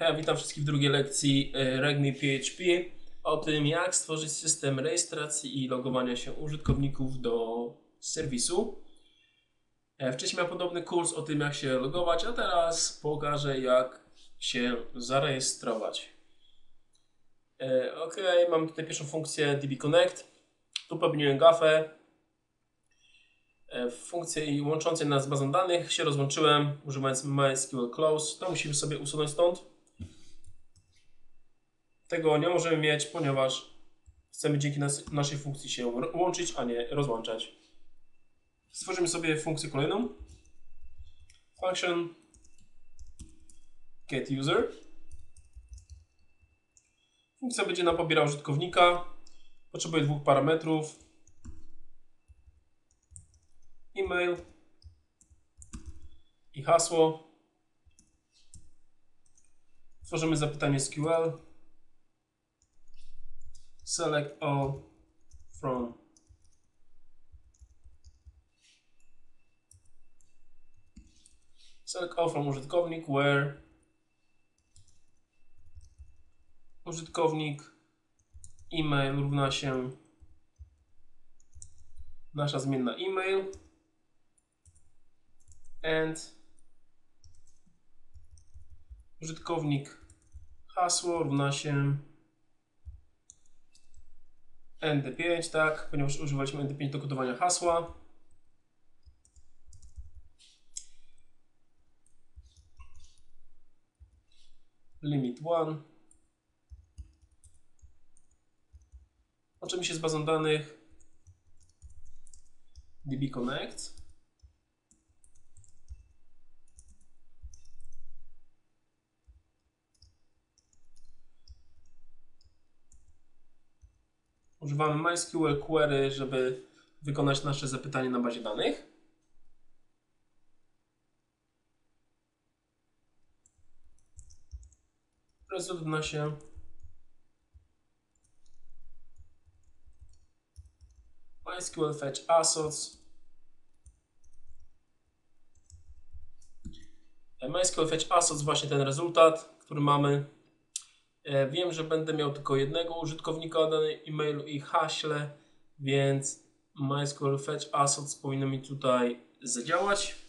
Hej, witam wszystkich w drugiej lekcji e, Regmi PHP o tym, jak stworzyć system rejestracji i logowania się użytkowników do serwisu. E, Wcześniej miałem podobny kurs o tym, jak się logować, a teraz pokażę, jak się zarejestrować. E, Ok, mamy tutaj pierwszą funkcję DB Connect. Tu popełniłem gafę. E, W funkcji łączącej nas z bazą danych się rozłączyłem używając MySQL Close. To musimy sobie usunąć stąd. Tego nie możemy mieć, ponieważ chcemy dzięki nas, naszej funkcji się łączyć, a nie rozłączać. Stworzymy sobie funkcję kolejną. Function get user. Funkcja będzie nam pobierała użytkownika. Potrzebuje dwóch parametrów. E-mail i hasło. Tworzymy zapytanie SQL. Select all from. Select all from użytkownik where? Użytkownik e-mail równa się nasza zmienna e-mail. And użytkownik hasło równa się ND5, tak, ponieważ używaliśmy ND5 do kodowania hasła. Limit 1. Łączymy się z bazą danych DB Używamy MySQL Query, żeby wykonać nasze zapytanie na bazie danych. Result równa się MySQL fetch assets. MySQL fetch assets właśnie ten rezultat, który mamy. E, Wiem, że będę miał tylko jednego użytkownika o danym e-mailu i haśle, więc MySQL Fetch Assets powinno mi tutaj zadziałać.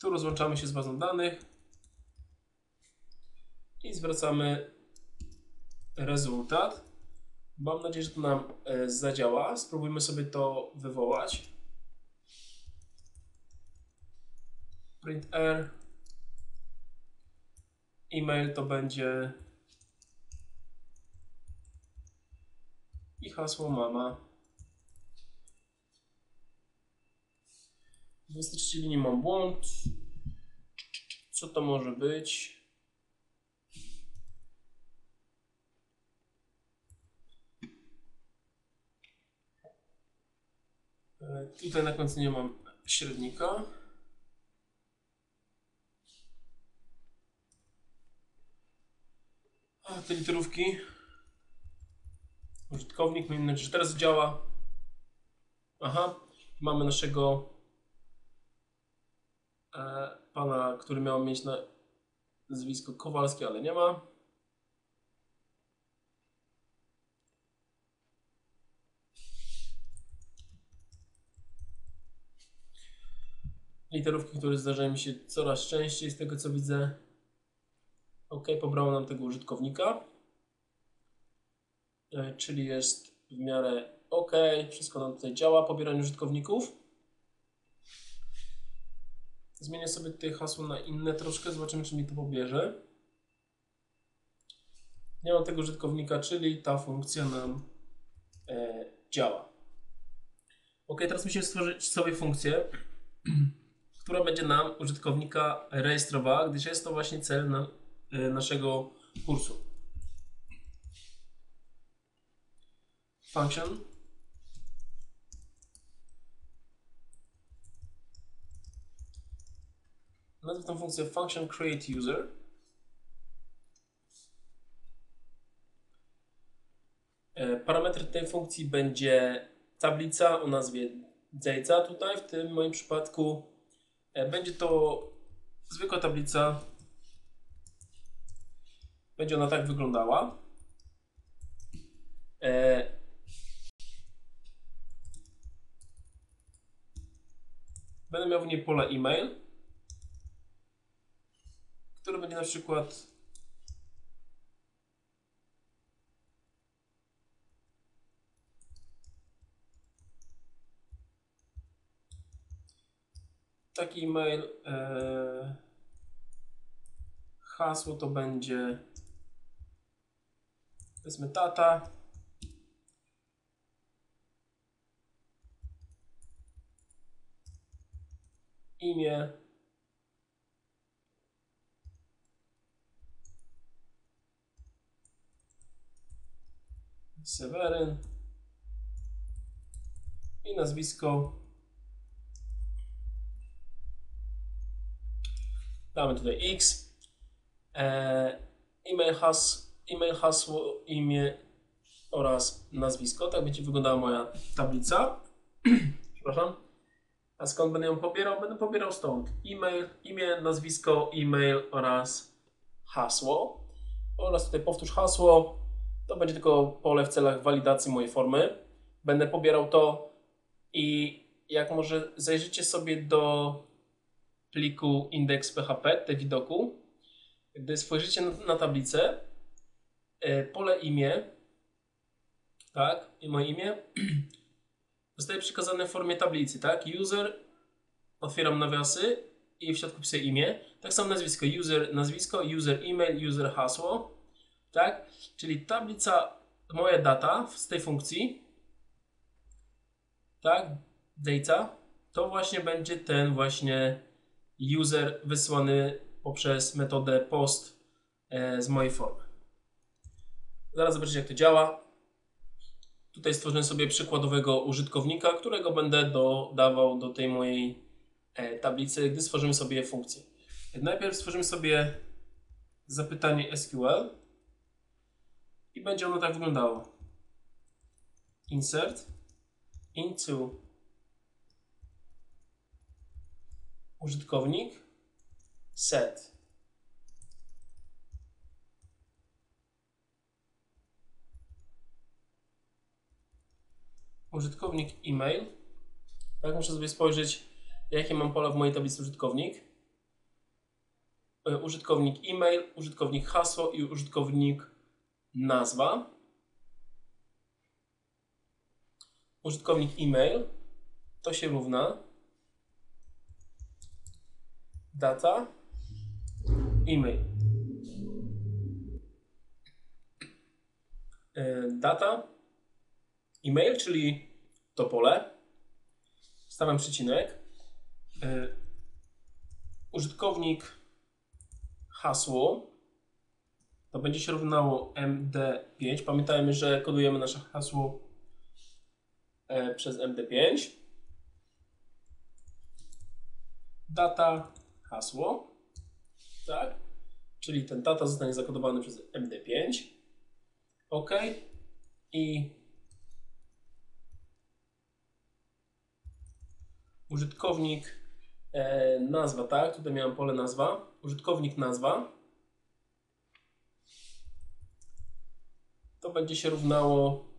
Tu rozłączamy się z bazą danych i zwracamy rezultat. Mam nadzieję, że to nam e, zadziała. Spróbujmy sobie to wywołać. Print R. E-mail to będzie i hasło mama. W 23 linii mam błąd. Co to może być? E, Tutaj na końcu nie mam średnika. A, te literówki. Użytkownik, miejmy nadzieję, że teraz działa. Aha, mamy naszego e, pana, który miał mieć na nazwisko Kowalski, ale nie ma. Literówki, które zdarzają mi się coraz częściej z tego co widzę. OK, pobrało nam tego użytkownika. E, Czyli jest w miarę OK, wszystko nam tutaj działa, pobieranie użytkowników. Zmienię sobie tutaj hasło na inne troszkę, zobaczymy czy mi to pobierze. Nie mam tego użytkownika, czyli ta funkcja nam e, działa. OK, teraz musimy stworzyć sobie funkcję, która będzie nam użytkownika rejestrowała, gdyż jest to właśnie cel na, e, naszego kursu. Function. Nazwę tą funkcję function create user. E, Parametr tej funkcji będzie tablica o nazwie data tutaj, w tym moim przypadku będzie to zwykła tablica. Będzie ona tak wyglądała. E, Będę miał w niej pole e-mail, które będzie na przykład taki e-mail. E, hasło to będzie powiedzmy tata. Imię. Seweryn. I nazwisko. Damy tutaj X. E, e-mail, has, e-mail, hasło, imię oraz nazwisko. Tak będzie wyglądała moja tablica. Przepraszam. A skąd będę ją pobierał? Będę pobierał stąd e-mail, imię, nazwisko, e-mail oraz hasło. Oraz tutaj powtórz hasło. To będzie tylko pole w celach walidacji mojej formy. Będę pobierał to i jak może zajrzycie sobie do pliku index.php, te widoku, gdy spojrzycie na, na tablicę, e, pole imię, tak, i moje imię, zostaje przekazane w formie tablicy, tak, user, otwieram nawiasy i w środku pisuję imię, tak samo nazwisko, user, nazwisko, user e-mail, user hasło, tak, czyli tablica, moja data z tej funkcji, tak, data, to właśnie będzie ten właśnie user wysłany poprzez metodę post e, z mojej formy. Zaraz zobaczycie jak to działa. Tutaj stworzyłem sobie przykładowego użytkownika, którego będę dodawał do tej mojej e, tablicy, gdy stworzymy sobie funkcję. Najpierw stworzymy sobie zapytanie SQL i będzie ono tak wyglądało. Insert into użytkownik set. Użytkownik e-mail. Tak, muszę sobie spojrzeć, jakie mam pola w mojej tablicy użytkownik. E, Użytkownik e-mail, użytkownik hasło i użytkownik nazwa. Użytkownik e-mail to się równa data, e-mail. E, data, e-mail, czyli to pole. Stawiam przecinek. E, użytkownik hasło to będzie się równało MD5. Pamiętajmy, że kodujemy nasze hasło e, przez MD5. Data hasło, tak? Czyli ten data zostanie zakodowany przez MD5. OK. I użytkownik e, nazwa, tak? Tutaj miałem pole nazwa. Użytkownik nazwa. To będzie się równało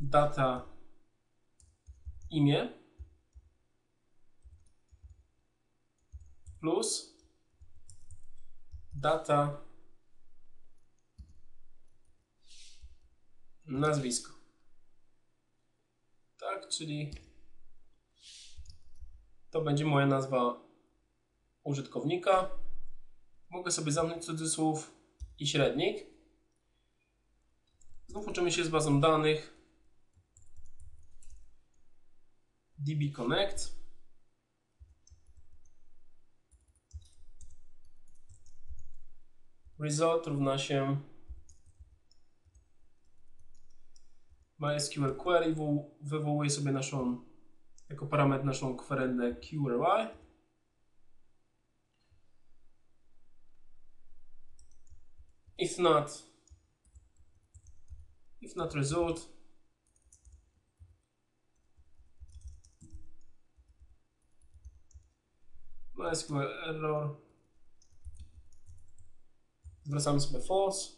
data imię plus data nazwisko. Tak, czyli to będzie moja nazwa użytkownika. Mogę sobie zamknąć cudzysłów i średnik. Znów uczymy się z bazą danych. DB Connect. Result równa się MySQL query, wywołuje sobie naszą, jako parametr naszą kwerendę query. if not, if not result, MySQL error, zwracamy sobie false,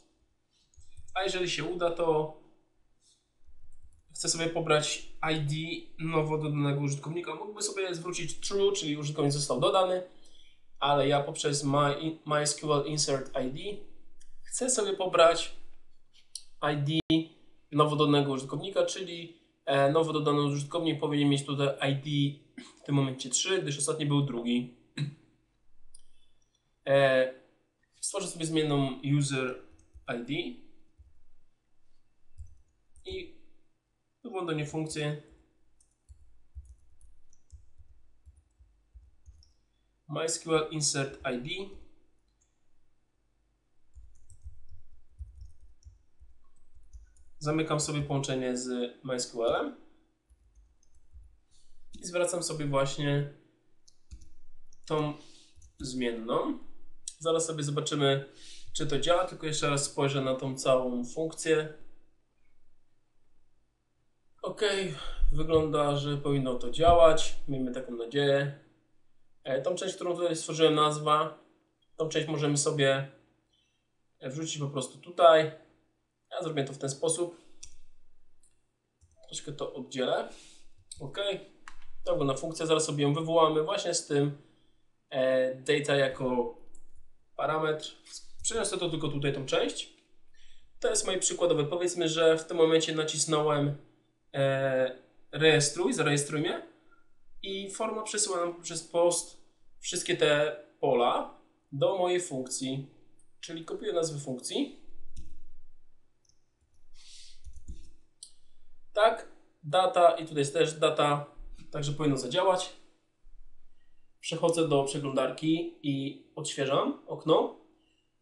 a jeżeli się uda, to chcę sobie pobrać ID nowo dodanego użytkownika. Mógłby sobie zwrócić true, czyli użytkownik został dodany, ale ja poprzez my, MySQL insert ID chcę sobie pobrać ID nowo dodanego użytkownika, czyli e, nowo dodany użytkownik powinien mieć tutaj ID w tym momencie 3, gdyż ostatni był drugi. E, stworzę sobie zmienną user ID i wyglądanie funkcję. MySQL insert ID zamykam sobie połączenie z MySQL-em. I zwracam sobie właśnie tą zmienną. Zaraz sobie zobaczymy, czy to działa, tylko jeszcze raz spojrzę na tą całą funkcję. Ok, wygląda, że powinno to działać. Miejmy taką nadzieję. E, tą część, którą tutaj stworzyłem nazwa, tą część możemy sobie wrzucić po prostu tutaj. Ja zrobię to w ten sposób. Troszkę to oddzielę. Ok. To wygląda funkcja. Zaraz sobie ją wywołamy właśnie z tym e, data jako parametr. Przeniosę to tylko tutaj tą część. To jest moje przykładowe. Powiedzmy, że w tym momencie nacisnąłem e, rejestruj, zarejestruj mnie i forma przesyła nam przez post wszystkie te pola do mojej funkcji, czyli kopiuję nazwę funkcji. Tak, data i tutaj jest też data, także powinno zadziałać. Przechodzę do przeglądarki i odświeżam okno.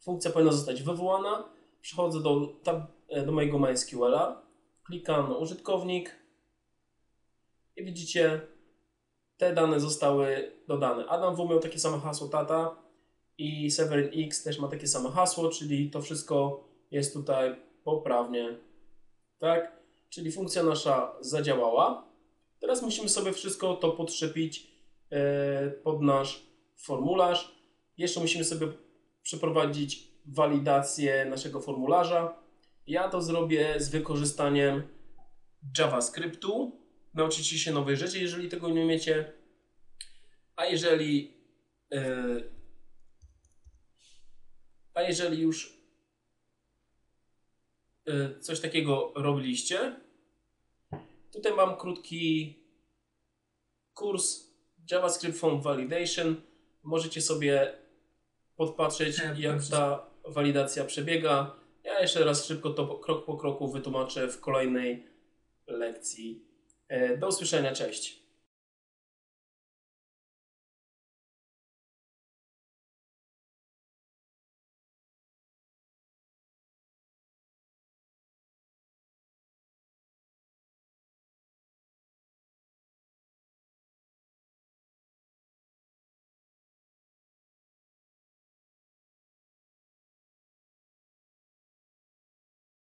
Funkcja powinna zostać wywołana. Przechodzę do, tab, do mojego MySQL-a. Klikam na użytkownik i widzicie, te dane zostały dodane. Adam W miał takie samo hasło tata i Severin X też ma takie samo hasło, czyli to wszystko jest tutaj poprawnie. Tak? Czyli funkcja nasza zadziałała. Teraz musimy sobie wszystko to podszepić e, pod nasz formularz. Jeszcze musimy sobie przeprowadzić walidację naszego formularza. Ja to zrobię z wykorzystaniem JavaScriptu. Nauczycie się nowej rzeczy, jeżeli tego nie umiecie. A jeżeli yy, a jeżeli już yy, coś takiego robiliście, tutaj mam krótki kurs JavaScript Form Validation. Możecie sobie podpatrzeć, jak ta walidacja przebiega. Ja jeszcze raz szybko to krok po kroku wytłumaczę w kolejnej lekcji. Do usłyszenia, cześć.